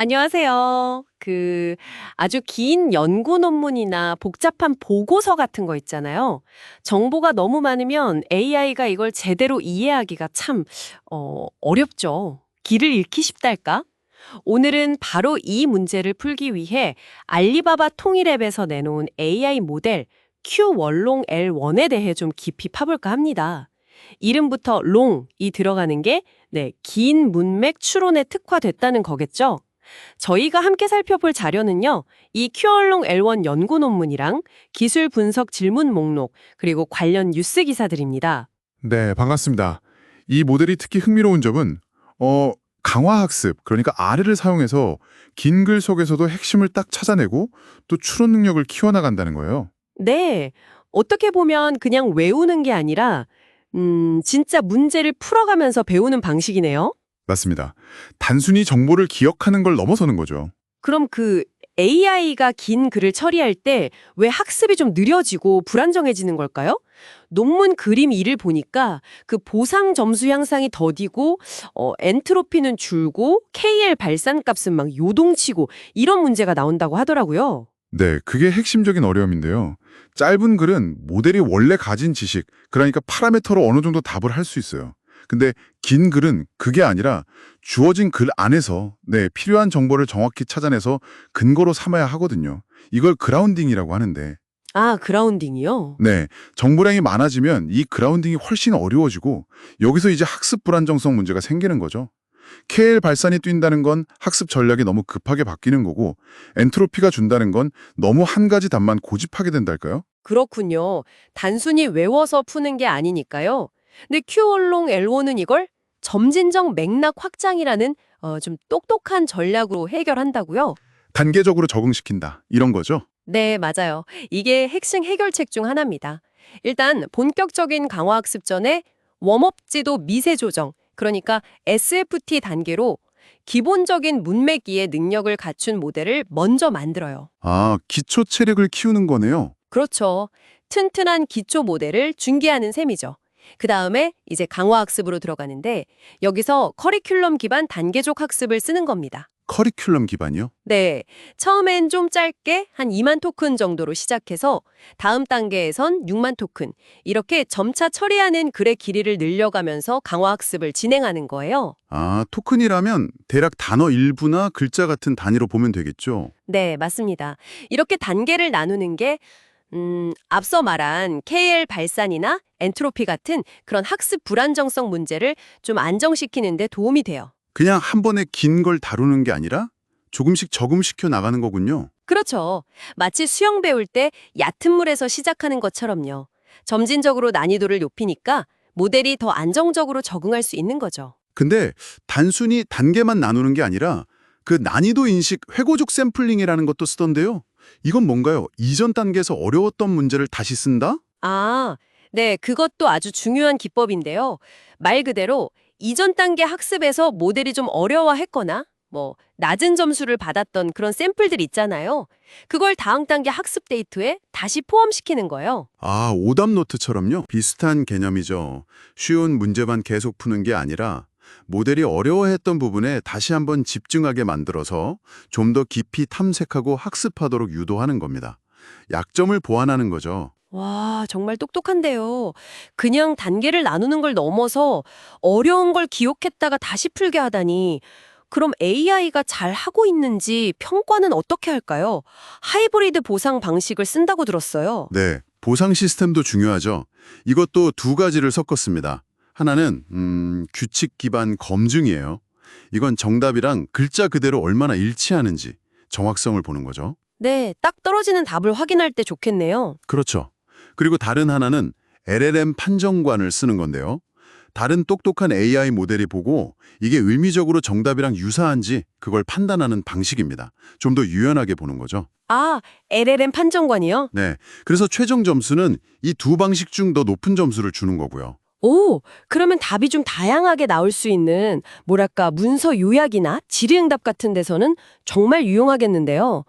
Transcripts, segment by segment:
안녕하세요. 그 아주 긴 연구 논문이나 복잡한 보고서 같은 거 있잖아요. 정보가 너무 많으면 AI가 이걸 제대로 이해하기가 참 어, 어렵죠. 길을 잃기 쉽달까? 오늘은 바로 이 문제를 풀기 위해 알리바바 통일앱에서 내놓은 AI 모델 Q 원롱 L1에 대해 좀 깊이 파볼까 합니다. 이름부터 롱이 들어가는 게 네, 긴 문맥 추론에 특화됐다는 거겠죠? 저희가 함께 살펴볼 자료는요. 이 큐얼롱 L1 연구 논문이랑 기술 분석 질문 목록 그리고 관련 뉴스 기사들입니다. 네, 반갑습니다. 이 모델이 특히 흥미로운 점은 어, 강화 학습, 그러니까 R을 사용해서 긴 글 속에서도 핵심을 딱 찾아내고 또 추론 능력을 키워나간다는 거예요. 네. 어떻게 보면 그냥 외우는 게 아니라 음, 진짜 문제를 풀어가면서 배우는 방식이네요. 맞습니다. 단순히 정보를 기억하는 걸 넘어서는 거죠. 그럼 그 AI가 긴 글을 처리할 때 왜 학습이 좀 느려지고 불안정해지는 걸까요? 논문 그림 2를 보니까 그 보상 점수 향상이 더디고 어, 엔트로피는 줄고 KL 발산 값은 막 요동치고 이런 문제가 나온다고 하더라고요. 네, 그게 핵심적인 어려움인데요. 짧은 글은 모델이 원래 가진 지식, 그러니까 파라메터로 어느 정도 답을 할 수 있어요. 근데 긴 글은 그게 아니라 주어진 글 안에서 네, 필요한 정보를 정확히 찾아내서 근거로 삼아야 하거든요. 이걸 그라운딩이라고 하는데 아, 그라운딩이요? 네, 정보량이 많아지면 이 그라운딩이 훨씬 어려워지고 여기서 이제 학습 불안정성 문제가 생기는 거죠. KL 발산이 뛴다는 건 학습 전략이 너무 급하게 바뀌는 거고 엔트로피가 준다는 건 너무 한 가지 답만 고집하게 된달까요? 그렇군요. 단순히 외워서 푸는 게 아니니까요. 근데 Q원롱 L1은 이걸 점진적 맥락 확장이라는 어, 좀 똑똑한 전략으로 해결한다고요? 단계적으로 적응시킨다. 이런 거죠. 네, 맞아요. 이게 핵심 해결책 중 하나입니다. 일단 본격적인 강화학습 전에 웜업 지도 미세 조정, 그러니까 SFT 단계로 기본적인 문맥 이해 능력을 갖춘 모델을 먼저 만들어요. 아, 기초 체력을 키우는 거네요. 그렇죠. 튼튼한 기초 모델을 준비하는 셈이죠. 그 다음에 이제 강화학습으로 들어가는데 여기서 커리큘럼 기반 단계적 학습을 쓰는 겁니다. 커리큘럼 기반이요? 네. 처음엔 좀 짧게 한 2만 토큰 정도로 시작해서 다음 단계에선 6만 토큰. 이렇게 점차 처리하는 글의 길이를 늘려가면서 강화학습을 진행하는 거예요. 아, 토큰이라면 대략 단어 일부나 글자 같은 단위로 보면 되겠죠. 네, 맞습니다. 이렇게 단계를 나누는 게 음, 앞서 말한 KL 발산이나 엔트로피 같은 그런 학습 불안정성 문제를 좀 안정시키는 데 도움이 돼요. 그냥 한 번에 긴 걸 다루는 게 아니라 조금씩 적응시켜 나가는 거군요. 그렇죠. 마치 수영 배울 때 얕은 물에서 시작하는 것처럼요. 점진적으로 난이도를 높이니까 모델이 더 안정적으로 적응할 수 있는 거죠. 근데 단순히 단계만 나누는 게 아니라 그 난이도 인식 회고적 샘플링이라는 것도 쓰던데요. 이건 뭔가요? 이전 단계에서 어려웠던 문제를 다시 쓴다? 아, 네, 그것도 아주 중요한 기법인데요. 말 그대로 이전 단계 학습에서 모델이 좀 어려워했거나 뭐 낮은 점수를 받았던 그런 샘플들 있잖아요. 그걸 다음 단계 학습 데이터에 다시 포함시키는 거예요. 아, 오답 노트처럼요? 비슷한 개념이죠. 쉬운 문제만 계속 푸는 게 아니라 모델이 어려워했던 부분에 다시 한번 집중하게 만들어서 좀 더 깊이 탐색하고 학습하도록 유도하는 겁니다. 약점을 보완하는 거죠. 와, 정말 똑똑한데요. 그냥 단계를 나누는 걸 넘어서 어려운 걸 기억했다가 다시 풀게 하다니. 그럼 AI가 잘 하고 있는지 평가는 어떻게 할까요? 하이브리드 보상 방식을 쓴다고 들었어요. 네, 보상 시스템도 중요하죠. 이것도 두 가지를 섞었습니다. 하나는 음, 규칙 기반 검증이에요. 이건 정답이랑 글자 그대로 얼마나 일치하는지 정확성을 보는 거죠. 네, 딱 떨어지는 답을 확인할 때 좋겠네요. 그렇죠. 그리고 다른 하나는 LLM 판정관을 쓰는 건데요. 다른 똑똑한 AI 모델이 보고 이게 의미적으로 정답이랑 유사한지 그걸 판단하는 방식입니다. 좀 더 유연하게 보는 거죠. 아, LLM 판정관이요? 네. 그래서 최종 점수는 이 두 방식 중 더 높은 점수를 주는 거고요. 오, 그러면 답이 좀 다양하게 나올 수 있는 뭐랄까 문서 요약이나 질의응답 같은 데서는 정말 유용하겠는데요.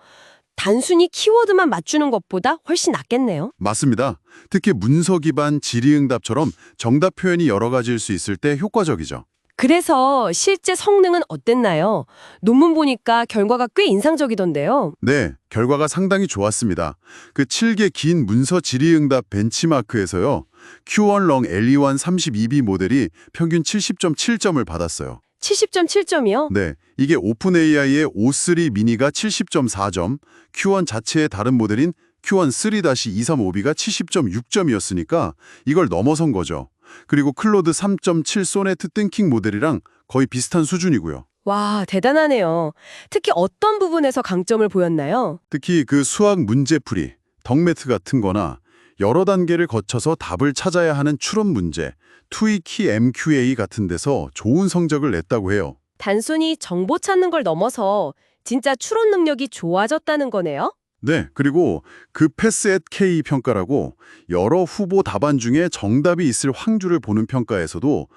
단순히 키워드만 맞추는 것보다 훨씬 낫겠네요. 맞습니다. 특히 문서 기반 질의응답처럼 정답 표현이 여러 가지일 수 있을 때 효과적이죠. 그래서 실제 성능은 어땠나요? 논문 보니까 결과가 꽤 인상적이던데요. 네, 결과가 상당히 좋았습니다. 그 7개 긴 문서 질의응답 벤치마크에서요. Q1렁 LE1 32B 모델이 평균 70.7점을 받았어요. 70.7점이요? 네, 이게 오픈 AI의 O3 미니가 70.4점, Q1 자체의 다른 모델인 Q1 3-235B가 70.6점이었으니까 이걸 넘어선 거죠. 그리고 클로드 3.7 소네트 띵킹 모델이랑 거의 비슷한 수준이고요. 와, 대단하네요. 특히 어떤 부분에서 강점을 보였나요? 특히 그 수학 문제풀이, 덕매트 같은 거나 여러 단계를 거쳐서 답을 찾아야 하는 추론 문제, 투이키 MQA 같은 데서 좋은 성적을 냈다고 해요. 단순히 정보 찾는 걸 넘어서 진짜 추론 능력이 좋아졌다는 거네요? 네, 그리고 그 패스앳 K 평가라고 여러 후보 답안 중에 정답이 있을 황주를 보는 평가에서도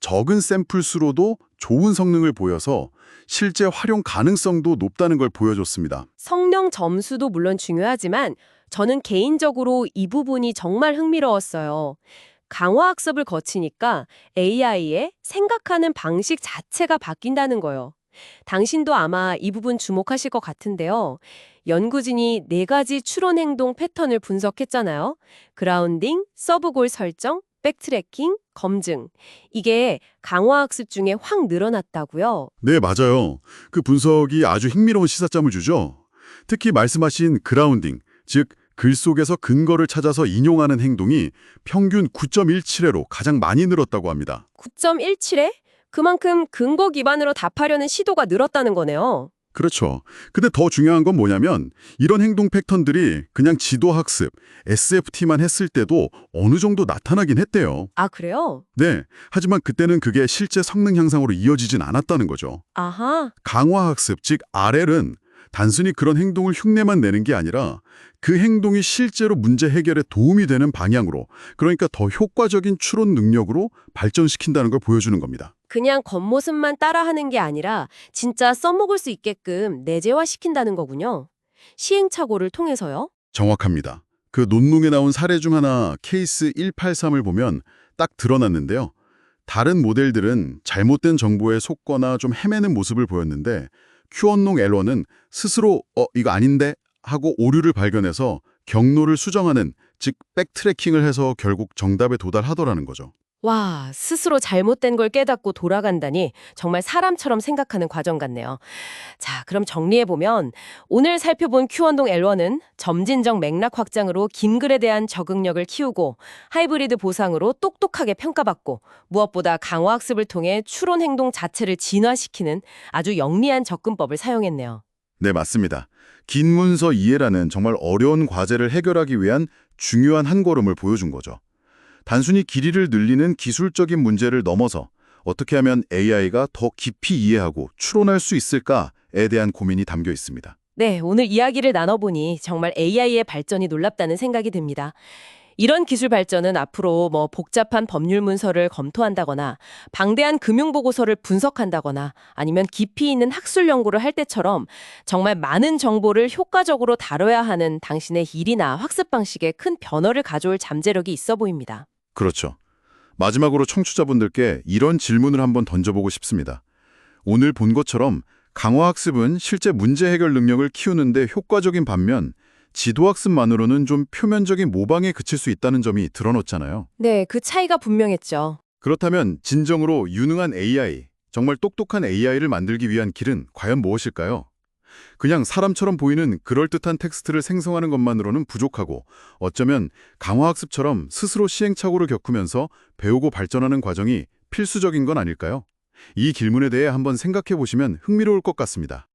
적은 샘플 수로도 좋은 성능을 보여서 실제 활용 가능성도 높다는 걸 보여줬습니다. 성능 점수도 물론 중요하지만 저는 개인적으로 이 부분이 정말 흥미로웠어요. 강화학습을 거치니까 AI의 생각하는 방식 자체가 바뀐다는 거요. 당신도 아마 이 부분 주목하실 것 같은데요. 연구진이 네 가지 추론 행동 패턴을 분석했잖아요. 그라운딩, 서브골 설정, 백트래킹, 검증. 이게 강화학습 중에 확 늘어났다고요. 네, 맞아요. 그 분석이 아주 흥미로운 시사점을 주죠. 특히 말씀하신 그라운딩, 즉 글 속에서 근거를 찾아서 인용하는 행동이 평균 9.17회로 가장 많이 늘었다고 합니다. 9.17에 그만큼 근거 기반으로 답하려는 시도가 늘었다는 거네요. 그렇죠. 근데 더 중요한 건 뭐냐면 이런 행동 패턴들이 그냥 지도학습, SFT만 했을 때도 어느 정도 나타나긴 했대요. 아, 그래요? 네. 하지만 그때는 그게 실제 성능 향상으로 이어지진 않았다는 거죠. 아하. 강화학습, 즉 RL은 단순히 그런 행동을 흉내만 내는 게 아니라 그 행동이 실제로 문제 해결에 도움이 되는 방향으로 그러니까 더 효과적인 추론 능력으로 발전시킨다는 걸 보여주는 겁니다. 그냥 겉모습만 따라하는 게 아니라 진짜 써먹을 수 있게끔 내재화시킨다는 거군요. 시행착오를 통해서요? 정확합니다. 그 논문에 나온 사례 중 하나 케이스 183을 보면 딱 드러났는데요. 다른 모델들은 잘못된 정보에 속거나 좀 헤매는 모습을 보였는데 큐언농 L1은 스스로 어 이거 아닌데 하고 오류를 발견해서 경로를 수정하는 즉 백트래킹을 해서 결국 정답에 도달하더라는 거죠. 와, 스스로 잘못된 걸 깨닫고 돌아간다니 정말 사람처럼 생각하는 과정 같네요. 자, 그럼 정리해보면 오늘 살펴본 Q원동 L1은 점진적 맥락 확장으로 긴 글에 대한 적응력을 키우고 하이브리드 보상으로 똑똑하게 평가받고 무엇보다 강화학습을 통해 추론 행동 자체를 진화시키는 아주 영리한 접근법을 사용했네요. 네, 맞습니다. 긴 문서 이해라는 정말 어려운 과제를 해결하기 위한 중요한 한 걸음을 보여준 거죠. 단순히 길이를 늘리는 기술적인 문제를 넘어서 어떻게 하면 AI가 더 깊이 이해하고 추론할 수 있을까에 대한 고민이 담겨 있습니다. 네, 오늘 이야기를 나눠보니 정말 AI의 발전이 놀랍다는 생각이 듭니다. 이런 기술 발전은 앞으로 뭐 복잡한 법률 문서를 검토한다거나 방대한 금융 보고서를 분석한다거나 아니면 깊이 있는 학술 연구를 할 때처럼 정말 많은 정보를 효과적으로 다뤄야 하는 당신의 일이나 학습 방식에 큰 변화를 가져올 잠재력이 있어 보입니다. 그렇죠. 마지막으로 청취자분들께 이런 질문을 한번 던져보고 싶습니다. 오늘 본 것처럼 강화학습은 실제 문제 해결 능력을 키우는 데 효과적인 반면 지도학습만으로는 좀 표면적인 모방에 그칠 수 있다는 점이 드러났잖아요. 네, 그 차이가 분명했죠. 그렇다면 진정으로 유능한 AI, 정말 똑똑한 AI를 만들기 위한 길은 과연 무엇일까요? 그냥 사람처럼 보이는 그럴듯한 텍스트를 생성하는 것만으로는 부족하고 어쩌면 강화학습처럼 스스로 시행착오를 겪으면서 배우고 발전하는 과정이 필수적인 건 아닐까요? 이 질문에 대해 한번 생각해 보시면 흥미로울 것 같습니다.